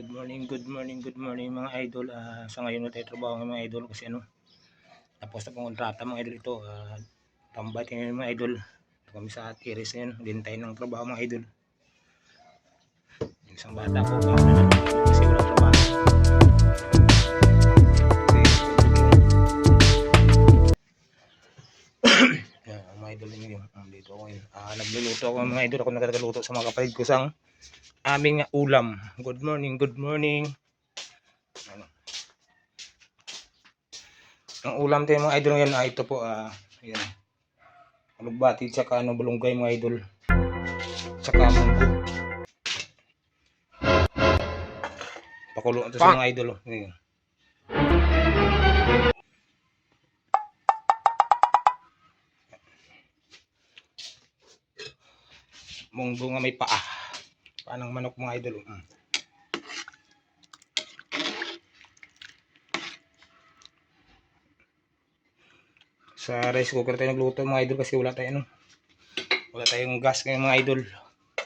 Good morning, good morning, good morning mga idol. Ah, sa ngayon na tayo trabaho ng mga idol kasi ano, tapos na pong kontrata mga idol ito. Uh, tambay tayo mga idol. Ito kami sa tiris ngayon. Din tayo ng trabaho mga idol. Yung Isang bata ko, na kasi wala trabaho. Yan, mga idol ninyo dito ako ngayon. Ah, nagluluto ako mga idol. Ako nagkakaluto sa mga kapatid ko sang aming ulam. Good morning, good morning. Ano? Ang ulam tayo mga idol ngayon, ah, ito po, ah, yan. Alugbati, tsaka ano, bulunggay mga idol. Tsaka munggo. Pakulo ito sa mga idol. Oh. Yan. Munggo nga may paa. Panang manok mga idol. Mm. Sa rice cooker tayo nagluto mga idol kasi wala tayong ano. Wala tayong gas ngayon mga idol.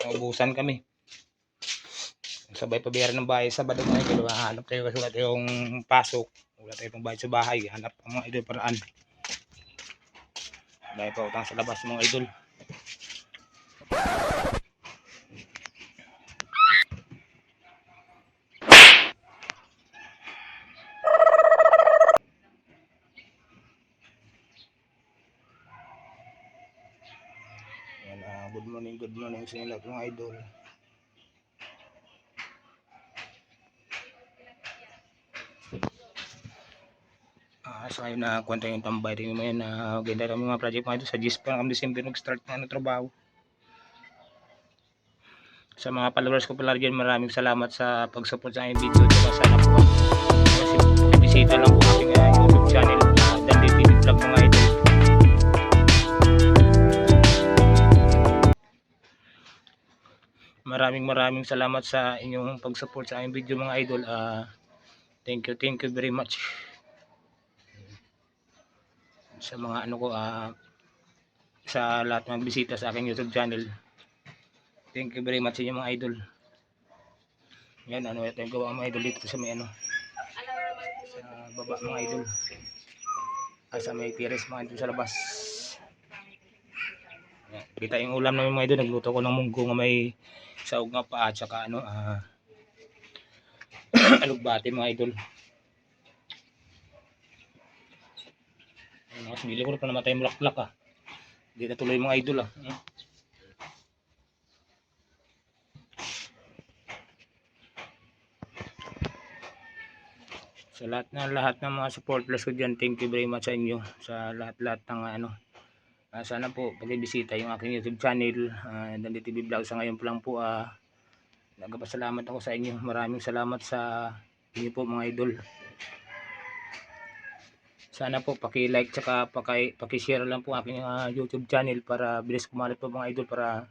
Naubusan kami. Sabay pabayaran ng bahay sa mga idol. Hanap tayo kasi wala tayong pasok. Wala tayong pambayad sa bahay. Hanap ang mga idol paraan. Dahil pa utang sa labas mga idol. Yan, ah, good morning, sa inyo mga idol. Ah, sa ngayon na kwenta yung tambay rin mo na ganda kami mga project mga idol sa GIS pa kami December nag-start na ano, trabaho. Sa mga followers ko pala dyan, maraming salamat sa pag-support sa aking video. Diba, sana po maraming maraming salamat sa inyong pag-support sa aking video mga idol. Ah, thank you, thank you very much. Sa mga ano ko ah sa lahat ng bisita sa aking YouTube channel. Thank you very much sa inyo mga idol. Yan ano ito yung gawa mga idol dito sa may ano sa baba mga idol. Ah, sa may tiris mga idol sa labas. Yan. Kita yung ulam namin mga idol, nagluto ko ng munggo nga may saog nga pa at saka ano ah alugbati mga idol. Ayun, Mas bili ko na pa namatay yung laklak ah. Hindi na tuloy mga idol ah. Hmm. Sa lahat na lahat ng mga supporters ko dyan, thank you very much sa inyo. Sa lahat-lahat ng ano, Ah, sana po pag-ibisita yung aking YouTube channel, uh, Dandy TV Vlog sa ngayon po lang po uh, nagpapasalamat ako sa inyo. Maraming salamat sa inyo po mga idol. Sana po paki-like tsaka paki paki-share lang po aking uh, YouTube channel para bilis kumalat po mga idol para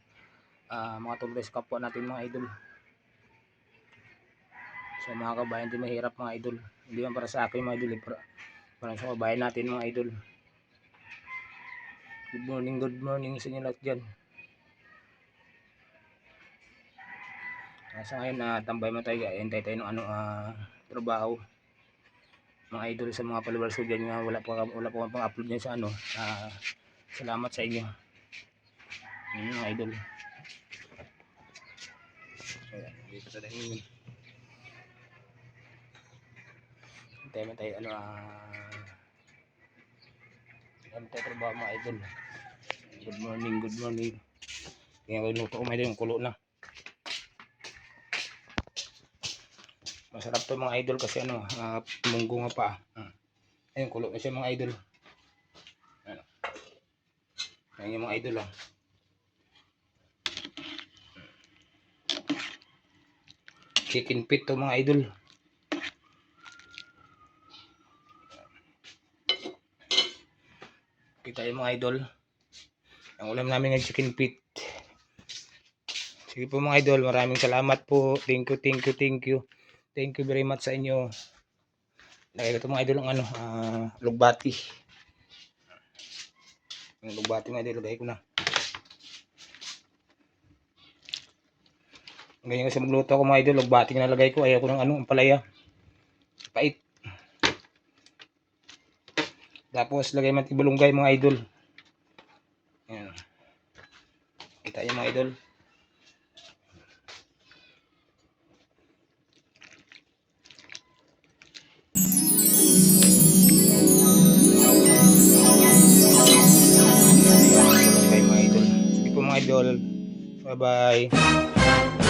uh, mga tulad sa kapwa natin mga idol. Sa mga kabayan din mahirap mga idol. Hindi man para sa akin mga idol, eh, para, para sa kabayan natin mga idol. Good morning, good morning sa inyo lahat dyan. Uh, sa ngayon, uh, tambay mo tayo, hintay tayo ng ano, uh, trabaho. Mga idol sa mga followers ko dyan wala pa, wala pa pang upload niya sa ano. Uh, salamat sa inyo. Yun mga idol. Ayan, dito sa dahil. Hintay mo tayo, ano, ah, ano tayo trabaho mga idol. Good morning, good morning. Kaya ko luto ko may yung kulo na. Masarap to mga idol kasi ano, uh, munggo nga pa. Uh. Ayun, kulo na siya mga idol. Ano. Ayan yung mga idol ah. Chicken pit to mga idol. Kita yung mga idol. Ang ulam namin ng chicken pit. Sige po mga idol, maraming salamat po. Thank you, thank you, thank you. Thank you very much sa inyo. Lagay ko ito mga idol ang ano, uh, lugbati. Yung lugbati mga idol, lagay ko na. Ganyan kasi magluto ako mga idol. Bating na lagay ko. Ayaw ko ng ano, ang palaya. Tapos lagay man tibulunggay mga idol. Ayan. Kita yung mga idol. Ayan, mga idol. Sige